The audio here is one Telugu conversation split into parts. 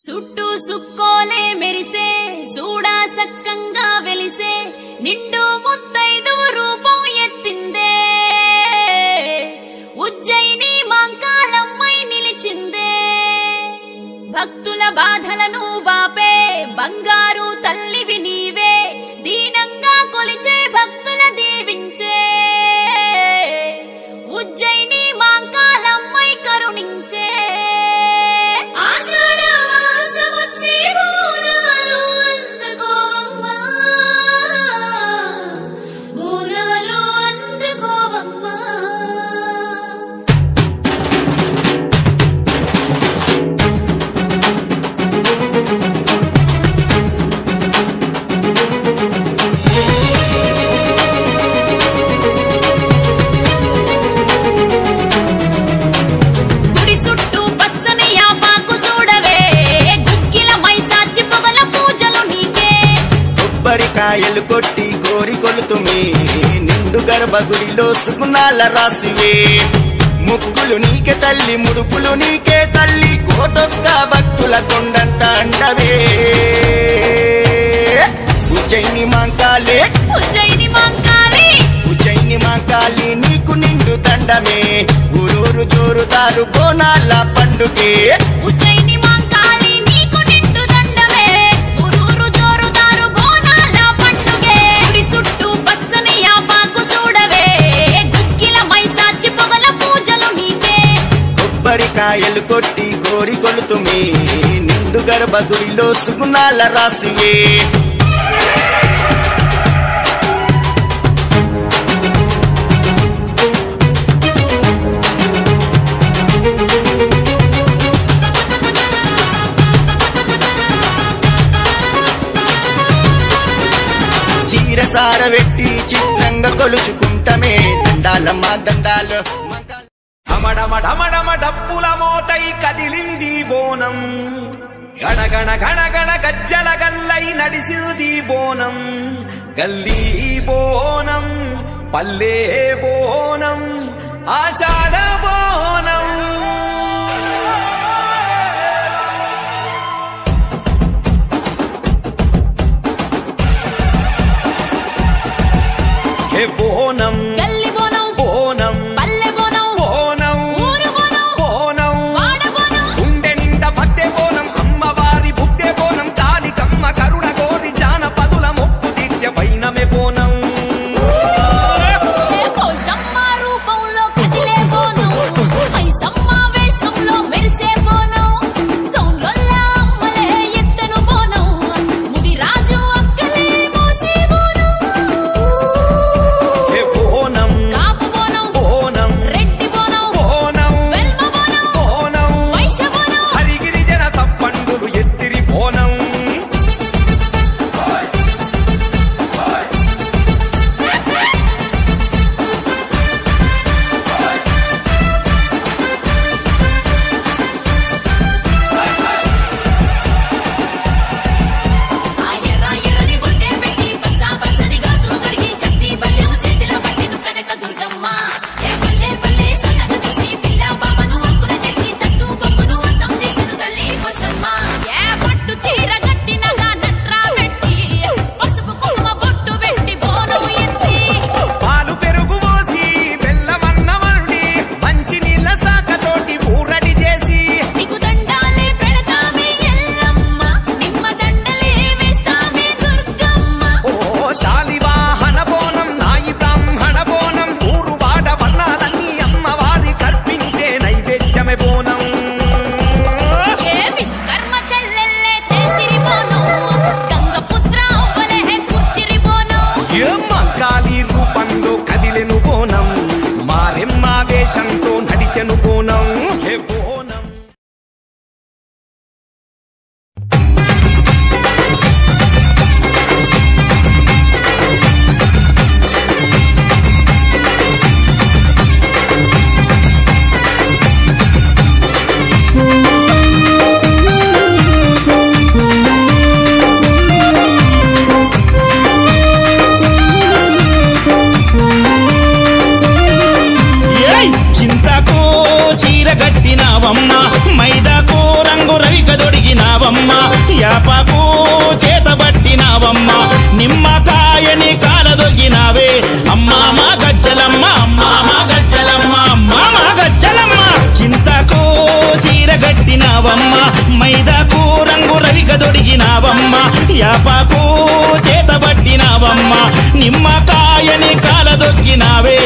सुटू सुले मेरी से सूडा सक గర్భగుడిలో సుగుణాల రాసివే. ముక్కులు నీకే తల్లి ముడుపులు నీకే తల్లి కోటొక్క భక్తుల కొండంట అండవే ఉజ్జయిని మాంకాలే. ఉజ్జయిని మాంకాలి. ఉజ్జయిని మాంకాలి నీకు నిండు తండమే ఊరూరు జోరుదారు కోనాల పండుగే. ఉజ్జయిని కాయలు కొట్టి కోరి కొలుతుమే. నిండు గర్భగుడిలో సుగుణాల రాసియే చీరసార సారబెట్టి చిత్రంగా కొలుచుకుంటమే. దండాలమ్మా దండాలు డమడమ డప్పుల మోటై కదిలింది బోనం. గణగణ గణగణ గజ్జల గల్లై నడిసింది బోనం. గల్లీ బోనం పల్లే బోనం. ఆషాఢ నిమ్మకాయని కాలదొక్కినావే.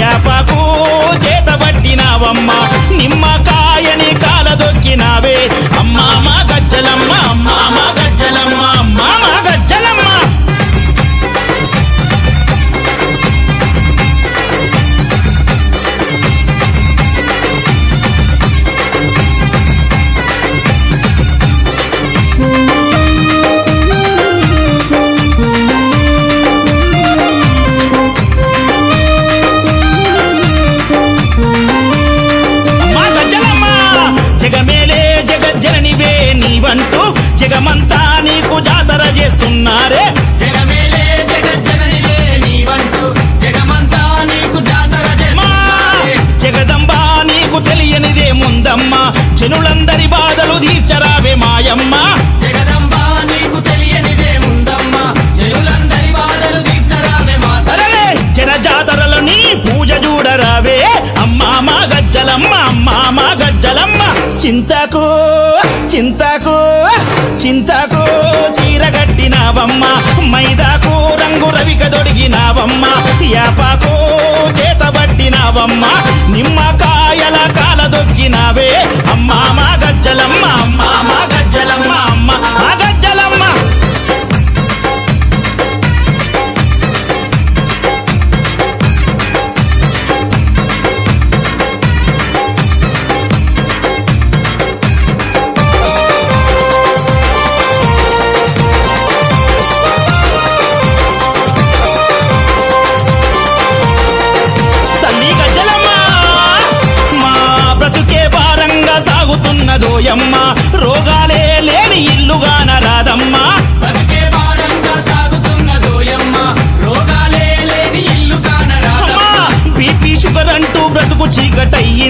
అయ్యాపకు చేతబట్టినావమ్మా. మాయమ్మా. జగదంబా నీకు తెలియనిదే పూజ చూడరావే. అమ్మా మా గజ్జలమ్మ అమ్మా మా గజ్జలమ్మ. చింతకు చింతకు చింతకు చీర కట్టినావమ్మ. మైదాకు రంగు రవిక దొడిగినావమ్మ యాపాకు చేతబట్టినావమ్మ నిమ్మకాయల కాల దొక్కినావే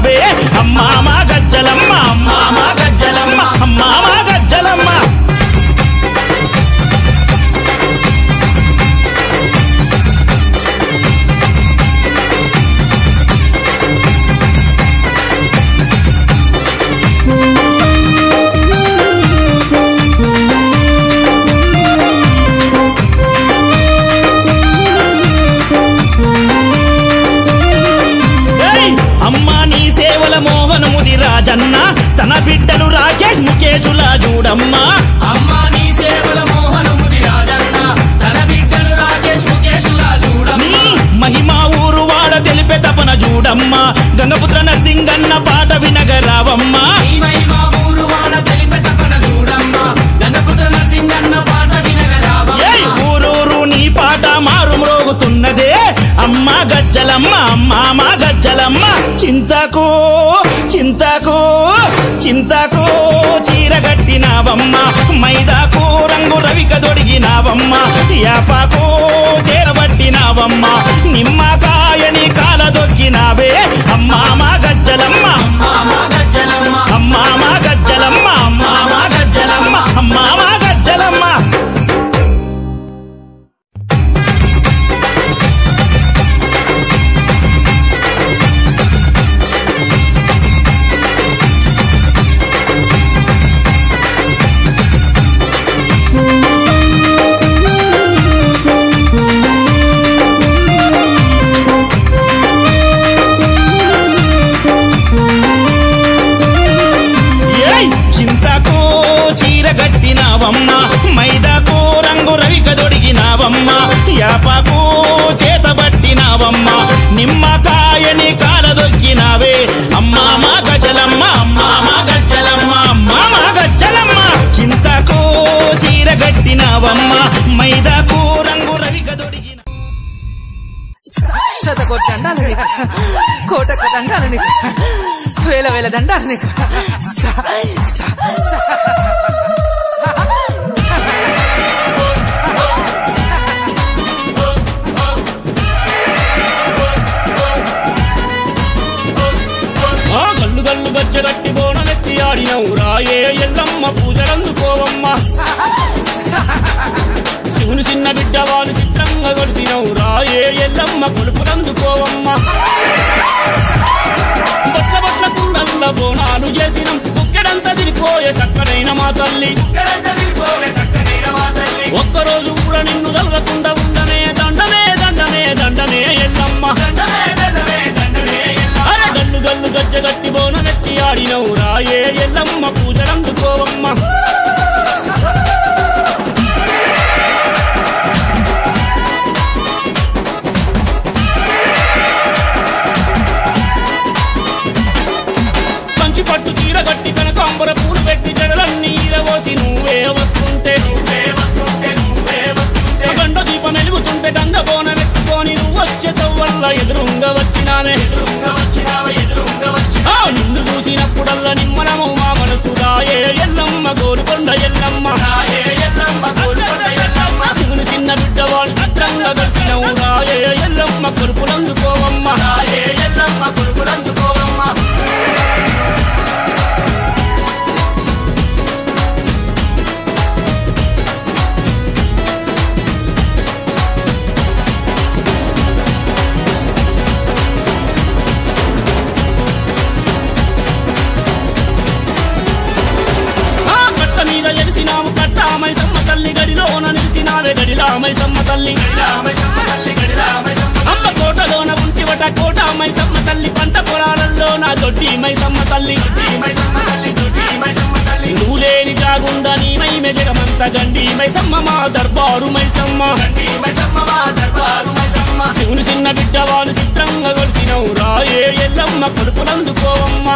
vez. రాజన్న తన బిడ్డను రాకేష్ ముఖేషులా చూడమ్మా అమ్మా నీ మహిమా ఊరు వాడ తెలిపే తపన చూడమ్మా గంగపుత్ర నరసింగన్న పాట వినగరావమ్మా. పాట అమ్మా గజ్జలమ్మ అమ్మా గజ్జలమ్మ. యాపాకు చేరబట్టినావమ్మ. నిమ్మకాయని కాల శతకోటి దండాలు నీకు కోటకు దండాలు నీకు వేల వేల దండాలు నీకు స- గల్లు గల్లు గజ్జగట్టి బోనమెత్తి ఆడినవు. రాయే ఎల్లమ్మ పూజలందుకోవమ్మ. శివుని చిన్న బిడ్డ వాళ్ళు చిత్రంగా కొలిసినవు రాయే ఎల్లమ్మ కొలుపులందుకోవమ్మ బట్ల బట్ల కుండల్ల బోనాలు చేసినం. కుక్కెడంతా తిరిపోయే చక్కడైన మా తల్లి. ఒక్కరోజు కూడా నిన్ను తలవకుండా ఉండనే దండనే దండనే దండనే ఎల్లమ్మ. గల్లు గల్లు గజ్జగట్టి బోనమెత్తి ఆడినవు. రాయే ఎల్లమ్మ పూజలందుకోవమ్మ నిలిసినావే సమ్మ తల్లి. అమ్మ కోటలోన ఉంటివట కోటామై సమ్మ తల్లి. పంట పొలాలలో నా దొడ్డి మై సమ్మ తల్లి. నువ్వు లేని కాకుండా నీ మై మెజగమంత గండి మై సమ్మ మా దర్బారు మై సమ్మ శివుని చిన్న బిడ్డ వాళ్ళు చిత్రంగా కొలిసినవు రాయే ఎల్లమ్మ కొడుకులందుకోవమ్మ